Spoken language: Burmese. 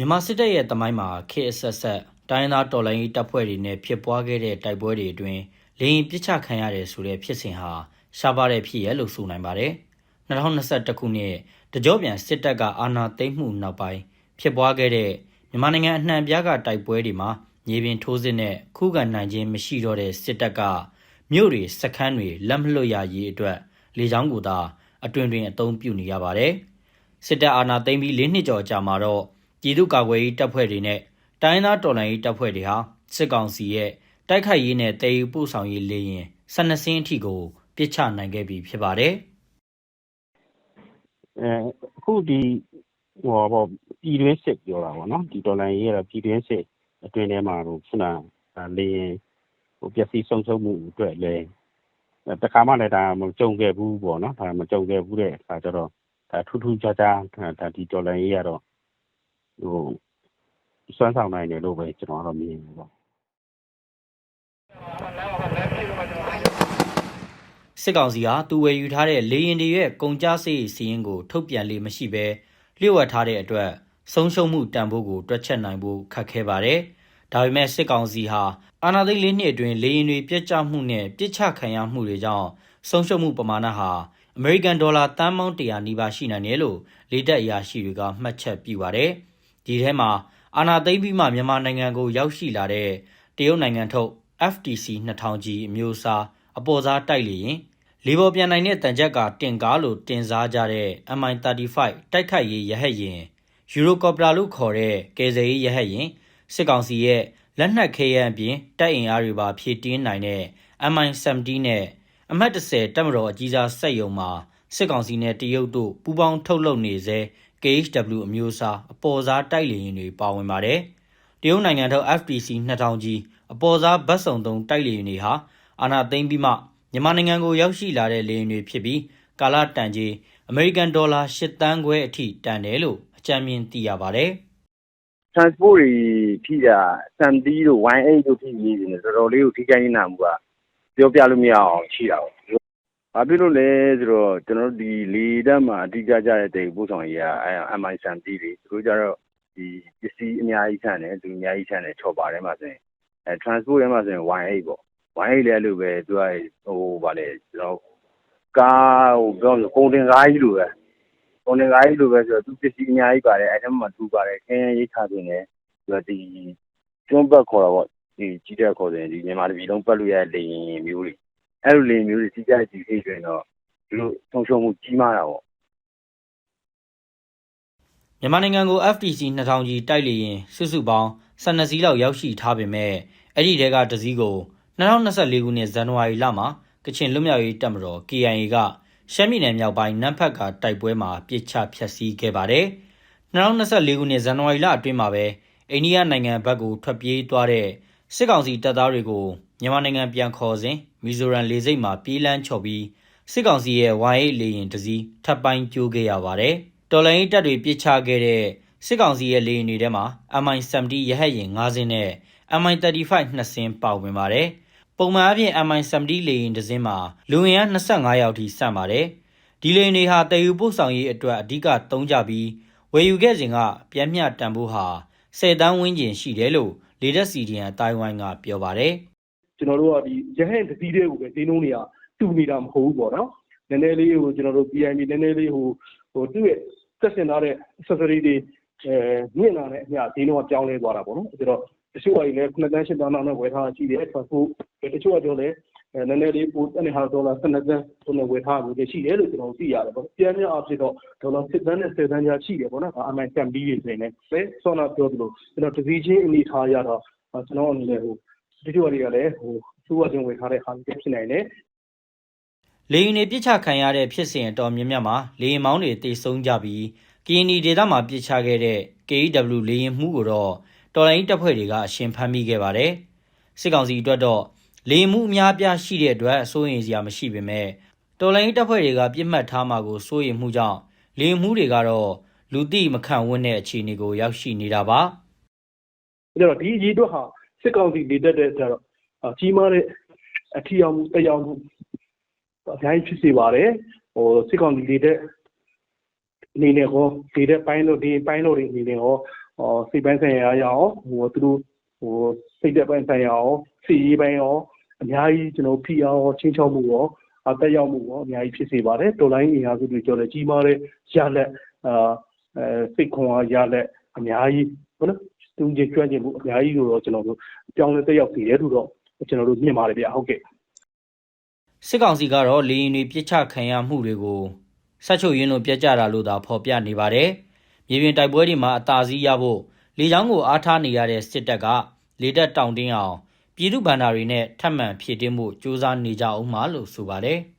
မြန်မာစစ်တပ်ရဲ့တမိုင်းမှာခေတ်အဆက်ဆက်တိုင်းရင်းသားတော်လှန်ရေးတပ်ဖွဲ့တွေနဲ့ဖြစ်ပွားခဲ့တဲ့တိုက်ပွဲတွေအတွင်းလေရင်ပစ်ချခံရတယ်ဆိုတဲ့ဖြစ်စဉ်ဟာရှားပါတဲ့ဖြစ်ရလို့ဆိုနိုင်ပါတယ်။2021ခုနှစ်တကြောပြန်စစ်တပ်ကအာဏာသိမ်းမှုနောက်ပိုင်းဖြစ်ပွားခဲ့တဲ့မြန်မာနိုင်ငံအနှံ့အပြားကတိုက်ပွဲတွေမှာမြေပြင်ထိုးစစ်နဲ့ခုခံနိုင်ခြင်းမရှိတော့တဲ့စစ်တပ်ကမြို့တွေစခန်းတွေလက်မလွတ်ရရေးအတွက်လေကြောင်းကိုသာအတွင်တွင်အသုံးပြုနေရပါတယ်။စစ်တပ်အာဏာသိမ်းပြီး၄နှစ်ကျော်ကြာမှာတော့ ပြည်သူ့ကာကွယ်ရေးတပ်ဖွဲ့တွေနဲ့တိုင်းရင်းသားတော်လှန်ရေးတပ်ဖွဲ့တွေဟာစစ်ကောင်စီရဲ့တိုက်ခိုက်ရေးနဲ့တည်ယူပို့ဆောင်ရေးလေရင်12စင်းအထိကိုပစ်ချနိုင်ခဲ့ပြီဖြစ်ပါတယ်အဲအခုဒီဟိုဘောပြည်တွင်းစစ်ပြောတာပေါ့နော်ဒီဒေါ်လာရေးကတော့ပြည်တွင်းစစ်အတွင်းထဲမှာတော့ခုနကလေရင်ဟိုပျက်စီးဆုံးရှုံးမှုအတွက်လည်းတခါမှလည်းဒါမကြုံခဲ့ဘူးပေါ့နော်ဒါမကြုံခဲ့ဘူးတဲ့အခါကျတော့ဒါထူးထူးခြားခြားဒါဒီဒေါ်လာရေးကတော့ ဟိုစွမ်းဆောင်နိုင်တယ်လို့ပဲကျွန်တော်ကတော့မြင်တယ်ပေါ့စစ်ကောင်စီဟာသူဝယ်ယူထားတဲ့လေရင်တွေရဲ့ကုန်ကြစိတ်စီရင်ကိုထုတ်ပြန်လေမရှိဘဲလျှို့ဝှက်ထားတဲ့အတွက်ဆုံးရှုံးမှုတန်ဖိုးကိုတွက်ချက်နိုင်ဖို့ခက်ခဲပါတယ်။ဒါပေမဲ့စစ်ကောင်စီဟာအာဏာသိမ်းလေးနှစ်အတွင်းလေရင်တွေပြက်ကျမှုနဲ့ပြစ်ချခံရမှုတွေကြောင့်ဆုံးရှုံးမှုပမာဏဟာအမေရိကန်ဒေါ်လာတန်ပေါင်း100နီးပါးရှိနိုင်တယ်လို့လေတပ်အရာရှိတွေကမှတ်ချက်ပြုပါတယ်။ ဒီထဲမှာအာဏာသိမ်းပြီးမှမြန်မာနိုင်ငံကိုရောက်ရှိလာတဲ့တရုတ်နိုင်ငံထုတ် FTC 2000ကြီးအမျိုးအစားအပေါ်စားတိုက်လေရင်လေပေါ်ပြန်နိုင်တဲ့တန်ကြက်ကတင်ကားလို့တင်စားကြတဲ့ MI35 တိုက်ခိုက်ရေးရဟတ်ယာဉ်ယူရိုကော်ပတာလို့ခေါ်တဲ့ကယ်ဆယ်ရေးရဟတ်ယာဉ်စစ်ကောင်စီရဲ့လက်နက်ခဲယမ်းအပြင်တိုက်အင်အားတွေပါဖြည့်တင်းနိုင်တဲ့ MI70 နဲ့အမှတ်30တပ်မတော်အကြီးစားစက်ယုံမှာစစ်ကောင်စီနဲ့တရုတ်တို့ပူးပေါင်းထုတ်လုပ်နေစေ KHW အမျိုးအစားအပေါ်စားတိုက်လေယာဉ်တွေပါဝင်ပါတယ်။တရုတ်နိုင်ငံထုတ် FPC 2000ကြီးအပေါ်စားဗတ်စုံသုံးတိုက်လေယာဉ်တွေဟာအာဏာသိမ်းပြီးမှမြန်မာနိုင်ငံကိုရောက်ရှိလာတဲ့လေယာဉ်တွေဖြစ်ပြီးကာလတန်ကြီးအမေရိကန်ဒေါ်လာ၈တန်းခွဲအထိတန်တယ်လို့အကြံဉာဏ်သိရပါတယ်။ transport တွေထိတာစံတီးတို့ 1A တို့ထိပြီးနေတော်တော်လေးကိုထိခိုက်နေတာမှုကပြောပြလို့မရအောင်ရှိတာပေါ့။ ဘာဖြစ်လို့လဲဆိုတော့ ကျွန်တော်တို့ ဒီလေတပ်မှာ အဓိကကြတဲ့တိတ်ပို့ဆောင်ရေးကအဲ MI စံတီးတွေသူတို့ကြတော့ဒီပစ္စည်းအများကြီးဆန်တယ်သူအများကြီးဆန်တယ်ချော်ပါထဲမှာဆိုရင်အဲ transport ထဲမှာဆိုရင် 1A ပေါ့ 1A လည်း အဲ့လိုပဲ သူကဟိုဗာလေကျွန်တော်ကားဟိုပြောလို့ကုန်တင်ကားကြီးလိုပဲ ကုန်တင်ကားကြီးလိုပဲဆိုတော့ သူပစ္စည်းအများကြီးပါတယ် အဲ့ထဲမှာသူပါတယ်ခင်းရိတ်ခါတင်တယ်သူကဒီကျွန်းဘက်ခေါ်တာပေါ့ဒီကြီးတဲ့ခေါ်တယ်ဒီမြန်မာပြည်လုံး ပတ်လို့ရတဲ့ လေရင်မျိုးတွေ အဲ့လိုလေရင်မျိုးတွေကြီးကြကြီးခေးဆိုရင်တော့ဒီလိုဆုံးရှုံးမှုကြီးမားတာပေါ့မြန်မာနိုင်ငံကို FTC 2000ကြီးတိုက်လေရင်စုစုပေါင်း12စီးလောက်ရောက်ရှိထားပေမဲ့အဲ့ဒီတဲကတစ်စီးကို2024ခုနှစ်ဇန်နဝါရီလမှာကချင်လွတ်မြောက်ရေးတပ်မတော် KIA ကရှမ်းပြည်နယ်မြောက်ပိုင်းနမ်ဖတ်ကတိုက်ပွဲမှာပြစ်ချဖျက်ဆီးခဲ့ပါတယ်။2024ခုနှစ်ဇန်နဝါရီလအတွင်းမှာပဲအိန္ဒိယနိုင်ငံဘက်ကိုထွက်ပြေးသွားတဲ့စစ်ကောင်စီတပ်သားတွေကို မြန်မာနိုင်ငံပြန်ခေါ်စဉ်မီဇိုရမ်လေဆိပ်မှာပြေးလန်းချော်ပြီးစစ်ကောင်စီရဲ့ Y8 လေယာဉ်တစ်စီးထပ်ပိုင်းကျိုးခဲ့ရပါတယ်။တော်လိုင်းတပ်တွေပြစ်ချခဲ့တဲ့စစ်ကောင်စီရဲ့လေယာဉ်တွေထဲမှာ MI-70 ရဟတ်ယာဉ်၅စင်းနဲ့ MI-35 2စင်းပါဝင်ပါတယ်။ပုံမှန်အပြင် MI-70 လေယာဉ်တစ်စင်းမှာလူဝင်အား25ယောက်ထိစံပါတယ်။ဒီလေယာဉ်တွေဟာတည်ယူပို့ဆောင်ရေးအတွက်အဓိကသုံးကြပြီးဝယ်ယူခဲ့စဉ်ကပြန်မျှတန်ဖိုးဟာ10တန်းဝန်းကျင်ရှိတယ်လို့လေဒက်စီဒီယန်တိုင်ဝမ်ကပြောပါတယ် ကျွန်တော်တို့ကဒီရဟန်းတစ်စီးလေးကိုပဲဈေးနှုန်းတွေကတူနေတာမဟုတ်ဘူးပေါ့နော်နည်းနည်းလေးဟိုကျွန်တော်တို့ PIB နည်းနည်းလေးဟိုဟိုသူ့ရဲ့ဆက်စင်ထားတဲ့ accessory တွေအဲမြင့်လာတဲ့အမျှဈေးနှုန်းကပြောင်းလဲသွားတာပေါ့နော်ဆိုတော့တချို့ကလည်း9တန်း10တန်းလောက်နဲ့ဝယ်ထားတာရှိတယ် transport တချို့ကကြောလည်းအဲနည်းနည်းလေးပိုတဲ့ဟာဒေါ်လာ12တန်းဆိုတော့ဝယ်ထားလို့ရှိတယ်လို့ကျွန်တော်သိရတယ်ပေါ့ပြန်ပြန်အဖြစ်တော့ဒေါ်လာ10တန်းနဲ့10တန်းကြားရှိတယ်ပေါ့နော်ဒါ MI 10 B တွေဆိုရင်လည်းပဲဆောနာပြောသလိုကျွန်တော်တစ်စီးချင်းအနေထားရတော့ကျွန်တော်အနေနဲ့ဟို တချို့တွေကလည်းဟိုသူ့အချင်းဝယ်ထားတဲ့ဟာတွေဖြစ်နိုင်တယ်။လေယာဉ်တွေပြစ်ချခံရတဲ့ဖြစ်စဉ်အတော်များများမှာလေယာဉ်မောင်းတွေတိတ်ဆုံးကြပြီးကရင်နီဒေသမှာပြစ်ချခဲ့တဲ့ KW လေယာဉ်မှုကိုတော့တော်လိုင်းတပ်ဖွဲ့တွေကအရှင်ဖမ်းမိခဲ့ပါတယ်။စစ်ကောင်စီအတွက်တော့လေယာဉ်မှုအများအပြားရှိတဲ့အတွက်စိုးရိမ်စရာမရှိပေမဲ့တော်လိုင်းတပ်ဖွဲ့တွေကပြစ်မှတ်ထားမှာကိုစိုးရိမ်မှုကြောင့်လေယာဉ်မှုတွေကတော့လူသိမခံဝန်းတဲ့အခြေအနေကိုရောက်ရှိနေတာပါ။အဲ့တော့ဒီအရေးအတွက်ဟာ စစ်ကောင်စီနေတတ်တဲ့ကျတော့အာကြီးမားတဲ့အထီအောင်မှုတက်ရောက်မှုအများကြီးဖြစ်စေပါတယ်ဟိုစစ်ကောင်စီနေတတ်အနေနဲ့ဟောနေတတ်ပိုင်းလို့ဒီပိုင်းလို့တွေအနေနဲ့ဟောဟောစိတ်ပိုင်းဆိုင်ရာရောဟိုသူတို့ဟိုစိတ်သက်ပိုင်းဆိုင်ရာရောစီရေးပိုင်းရောအများကြီးကျွန်တော်ဖိအားရောချင်းချောက်မှုရောအသက်ရောက်မှုရောအများကြီးဖြစ်စေပါတယ်တော်လိုင်းအင်အားစုတွေကြော်လဲကြီးမားတဲ့ရလက်အာအဲစိတ်ခွန်အားရလက်အများကြီးဟုတ်နော် သူကြီးကျွမ်းကျင်မှုအများကြီးကိုတော့ကျွန်တော်တို့ပြောင်းလဲတက်ရောက်စေတယ်လို့တော့ကျွန်တော်တို့မြင်ပါတယ်ဗျဟုတ်ကဲ့စစ်ကောင်စီကတော့လေရင်တွေပြစ်ချခံရမှုတွေကိုဆက်ချုပ်ရင်းလို့ပြက်ကြတာလို့သာဖော်ပြနေပါတယ်။မြေပြင်တိုက်ပွဲတွေမှာအသာစီးရဖို့လေကြောင်းကိုအားထားနေရတဲ့စစ်တပ်ကလေတပ်တောင်တင်းအောင်ပြည်သူ့ဗန္ဒာတွေနဲ့ထပ်မံဖြည့်တင်းမှုစ조사နေကြအောင်မှလို့ဆိုပါတယ်။